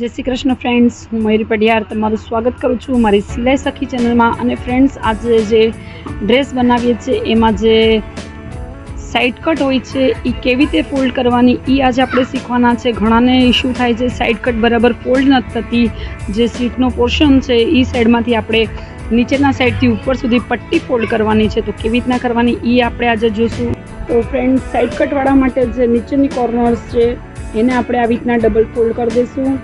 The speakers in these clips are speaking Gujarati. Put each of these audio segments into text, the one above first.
જય શ્રી કૃષ્ણ ફ્રેન્ડ્સ હું મયુરી પડિયાર તમારું સ્વાગત કરું છું મારી સિલાઈ સખી ચેનલમાં અને ફ્રેન્ડ્સ આજે જે ડ્રેસ બનાવીએ છીએ, એમાં જે સાઇડ કટ હોય છે એ કેવી રીતે ફોલ્ડ કરવાની એ આજે આપણે શીખવાના છે. ઘણાને ઇશ્યુ થાય છે સાઇડ કટ બરાબર ફોલ્ડ નથી થતી. જે સીટનો પોર્શન છે એ સાઈડમાંથી આપણે નીચેના સાઈડથી ઉપર સુધી પટ્ટી ફોલ્ડ કરવાની છે. તો કેવી રીતના કરવાની એ આપણે આજે જોઈશું તો ફ્રેન્ડ્સ સાઇડ કટવાળા માટે જે નીચેની કોર્નર્સ છે, એને આપણે આવી રીતના ડબલ ફોલ્ડ કરી દઈશું.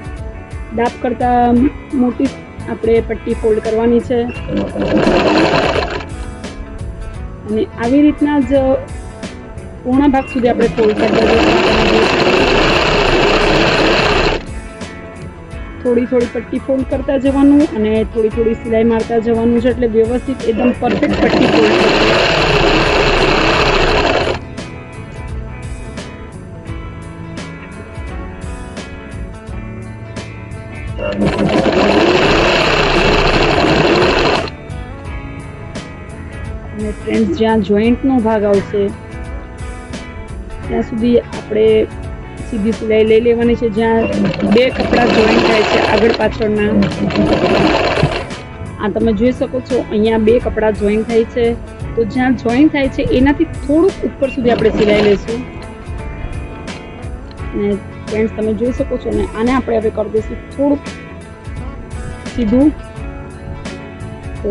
દાબ કરતાં મોટી આપણે પટ્ટી ફોલ્ડ કરવાની છે. અને આવી રીતના જ પૂર્ણ ભાગ સુધી આપણે ફોલ્ડ કરતા થોડી થોડી પટ્ટી ફોલ્ડ કરતા જવાનું અને થોડી થોડી સિલાઈ મારતા જવાનું છે. એટલે વ્યવસ્થિત એકદમ પરફેક્ટ પટ્ટી ફોલ્ડ કરવી. અને ફ્રેન્ડ્સ જ્યાં જોઈન્ટનો ભાગ આવશે, ત્યાં સુધી આપણે સીધી સિલાઈ લઈ લેવાની છે. જ્યાં બે કપડાં જોઈન્ટ થાય છે, આગળ પાછળના. આ તમે જોઈ શકો છો, અહીંયા બે કપડાં જોઈન્ટ થાય છે. તો જ્યાં જોઈન્ટ થાય છે, એનાથી થોડુંક ઉપર સુધી આપણે સિલાઈ લઈશું. અને ફ્રેન્ડ્સ તમે જોઈ શકો છો ને આને આપણે હવે કરી દઈશું થોડુંક સીધું. તો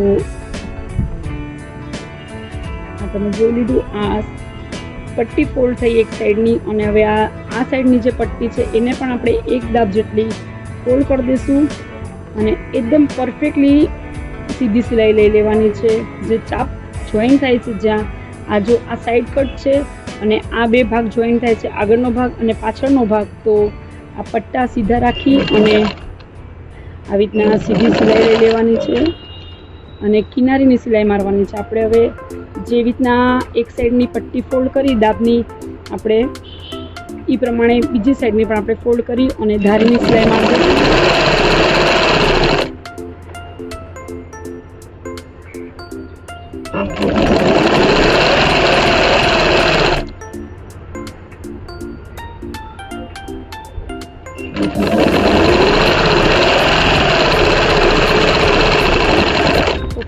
આ તમે જોઈ લીધું, આ પટ્ટી ફોલ્ડ થઈ એક સાઈડની અને હવે આ આ સાઈડની જે પટ્ટી છે, એને પણ આપણે એક દાબ જેટલી ફોલ્ડ કરી દઈશું અને એકદમ પરફેક્ટલી સીધી સિલાઈ લઈ લેવાની છે. જે ચાપ જોઈન થાય છે જ્યાં, આ જો આ સાઈડ કટ છે અને આ બે ભાગ જોઈન થાય છે. આગળનો ભાગ અને પાછળનો ભાગ. તો આ પટ્ટા સીધા રાખી અને આવી રીતના સીધી સિલાઈ લઈ લેવાની છે. અને કિનારીની સિલાઈ મારવાની છે. આપણે હવે જે રીતના એક સાઈડની પટ્ટી ફોલ્ડ કરી દાબની આપણે એ પ્રમાણે બીજી સાઈડની પણ આપણે ફોલ્ડ કરી અને ધારીની સિલાઈ મારવી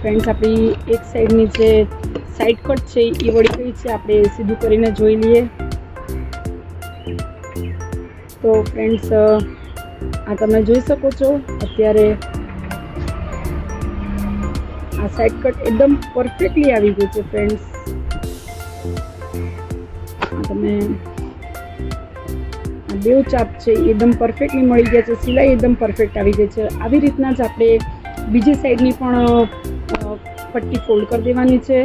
ફ્રેન્ડ્સ આપણી એક સાઈડની જે સાઈડ કટ છે એ વળી ગઈ છે. આપણે સીધું કરીને જોઈ લઈએ. તો ફ્રેન્ડ્સ આ તમે જોઈ શકો છો. અત્યારે આ સાઈડ કટ એકદમ પરફેક્ટલી આવી ગઈ છે ફ્રેન્ડ્સ તમે બેવ ચાપ છે એકદમ પરફેક્ટલી મળી ગયા છે. સિલાઈ એકદમ પરફેક્ટ આવી ગઈ છે. આવી રીતના જ આપણે બીજી સાઈડની પણ પટ્ટી ફોલ્ડ કરી દેવાની છે.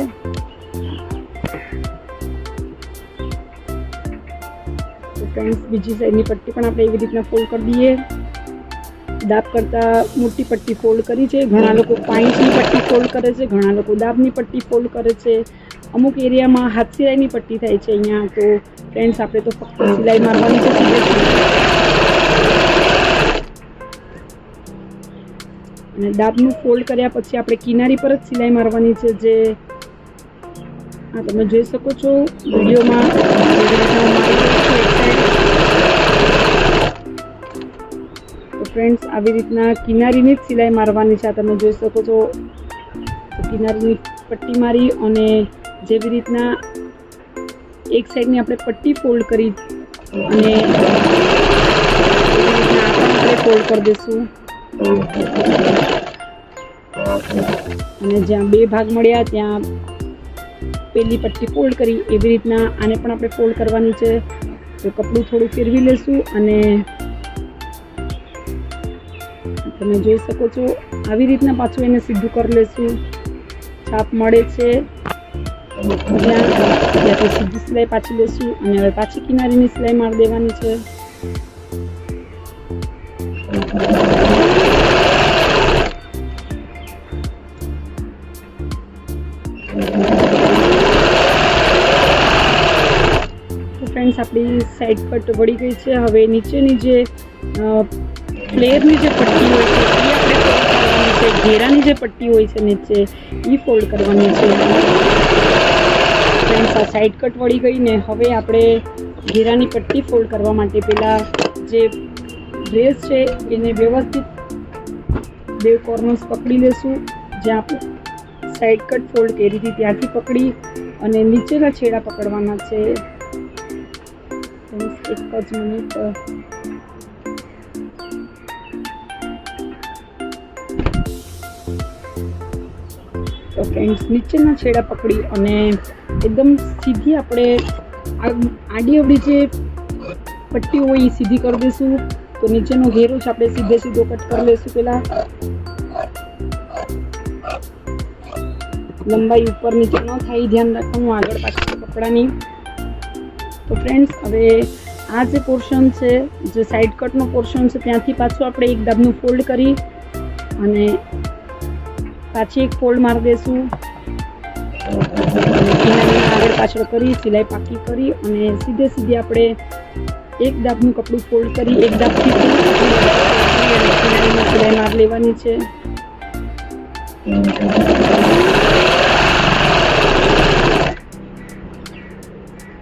તો ફ્રેન્ડ્સ બીજી સાઈડની પટ્ટી પણ આપણે એવી રીતના ફોલ્ડ કરી દઈએ. દાબ કરતાં મોટી પટ્ટી ફોલ્ડ કરી છે. ઘણા લોકો પાઇન્ટની પટ્ટી ફોલ્ડ કરે છે. ઘણા લોકો દાબની પટ્ટી ફોલ્ડ કરે છે. અમુક એરિયામાં હાથ સિલાઈની પટ્ટી થાય છે અહીંયા. તો ફ્રેન્ડ્સ આપણે તો ફક્ત સિલાઈ મારવાની છે. અને દાબનું ફોલ્ડ કર્યા પછી આપણે કિનારી પર જ સિલાઈ મારવાની છે જે આ તમે જોઈ શકો છો. વિડીયોમાં હું ફ્રેન્ડ્સ આવી રીતના કિનારીની જ સિલાઈ મારવાની છે આ તમે જોઈ શકો છો. કિનારીની પટ્ટી મારી અને જેવી રીતના એક સાઈડની આપણે પટ્ટી ફોલ્ડ કરી અને આપણે ફોલ્ડ કરી દઈશું. અને જ્યાં બે ભાગ મળ્યા, ત્યાં પેલી પટ્ટી ફોલ્ડ કરી એવી રીતના આને પણ આપણે ફોલ્ડ કરવાની છે. તો કપડું થોડું ફેરવી લેશું અને તમે જોઈ શકો છો, આવી રીતના પાછું એને સીધું કરી લેશું. છાપ મળે છે. સીધી સિલાઈ પાછી લેશું અને હવે પાછી કિનારીની સિલાઈ મારી દેવાની છે. ફ્રેન્ડ્સ આપણી સાઈડ કટ વળી ગઈ છે. હવે નીચેની જે ફ્લેરની જે પટ્ટી હોય છે, એ આપણે ફોલ્ડ કરવાની છે. ઘેરાની જે પટ્ટી હોય છે નીચે એ ફોલ્ડ કરવાની છે. ફ્રેન્ડ્સ આ સાઈડ કટ વળી ગઈ ને હવે આપણે ઘેરાની પટ્ટી ફોલ્ડ કરવા માટે પહેલાં જે ડ્રેસ છે, એને વ્યવસ્થિત બે કોર્નર્સ પકડી લેશું. જ્યાં આપણે સાઈડ કટ ફોલ્ડ કરી હતી ત્યાંથી પકડી અને નીચેના છેડા પકડવાના છે. Friends, એક જ મિનિટ તો ફ્રેન્ડ્સ નીચેના છેડા પકડી અને એકદમ સીધી આપણે આડી અવડી જે પટ્ટી હોય એ સીધી કરી દઈશું. તો નીચેનો ઘેરો જ આપણે સીધે સીધો કટ કરી લઈશું પહેલાં. લંબાઈ ઉપર નીચે ન થાય ધ્યાન રાખવાનું આગળ પાછળ કપડાની. તો ફ્રેન્ડ્સ હવે આ જે પોર્શન છે, જે સાઈડ કટનો પોર્શન છે, ત્યાંથી પાછું આપણે એક દાબનું ફોલ્ડ કરી અને પાછી એક ફોલ્ડ મારી દઈશું. આગળ પાછળ કરી, સિલાઈ પાકી કરી અને સીધે સીધી આપણે એક દાબનું કપડું ફોલ્ડ કરી, એક દાબથી સિલાઈ માર લેવાની છે.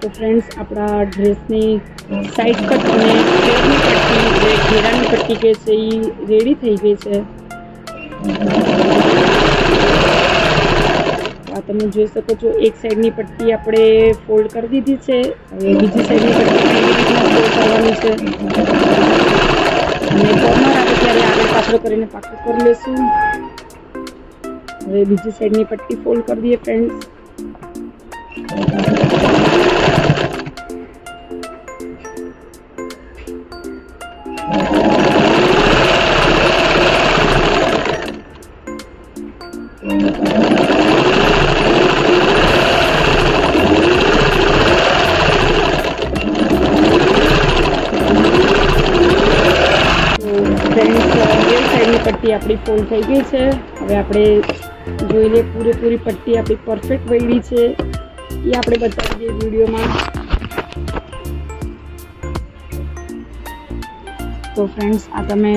તો ફ્રેન્ડ્સ આપણા ડ્રેસની સાઈડ કટ અને ઘેરની પટ્ટી જે ઘેરાની પટ્ટી કે છે એ રેડી થઈ ગઈ છે. આ તમે જોઈ શકો છો, એક સાઈડની પટ્ટી આપણે ફોલ્ડ કરી દીધી છે, હવે બીજી સાઈડની પટ્ટી કેવી રીતના ફોલ્ડ કરવાની છે. અને કોર્નર આપણે ત્યારે આગળ પાછળ કરીને પાકું કરી લેશું. હવે બીજી સાઈડની પટ્ટી ફોલ્ડ કરી દઈએ ફ્રેન્ડ્સ આપણી ફોલ્ડ થઈ ગઈ છે. હવે આપણે જોઈ લઈએ પૂરેપૂરી પટ્ટી આપણી પરફેક્ટ વળી છે. એ આપણે બતાવી દઈએ વિડીયોમાં. તો ફ્રેન્ડ્સ આ તમે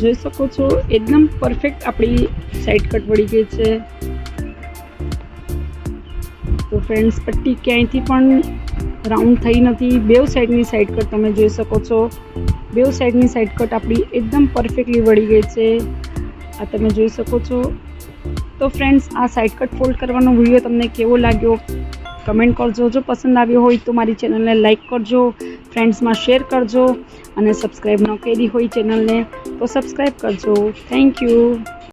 જોઈ શકો છો, એકદમ પરફેક્ટ આપણી સાઈડ કટ વળી ગઈ છે. તો ફ્રેન્ડ્સ પટ્ટી ક્યાંયથી પણ રાઉન્ડ થઈ નથી. બેવ સાઈડની સાઈડ કટ તમે જોઈ શકો છો. બેવ સાઈડની સાઈડ કટ આપણી એકદમ પરફેક્ટલી વળી ગઈ છે. આ તમે જોઈ શકો છો. તો ફ્રેન્ડ્સ આ સાઈડ કટ ફોલ્ડ કરવાનો વીડિયો તમને કેવો લાગ્યો? કમેન્ટ કરજો. જો પસંદ આવ્યો હોય તો મારી ચેનલને લાઇક કરજો. ફ્રેન્ડ્સમાં શેર કરજો અને સબસ્ક્રાઈબ ન કરી હોય ચેનલને તો સબસ્ક્રાઈબ કરજો. Thank you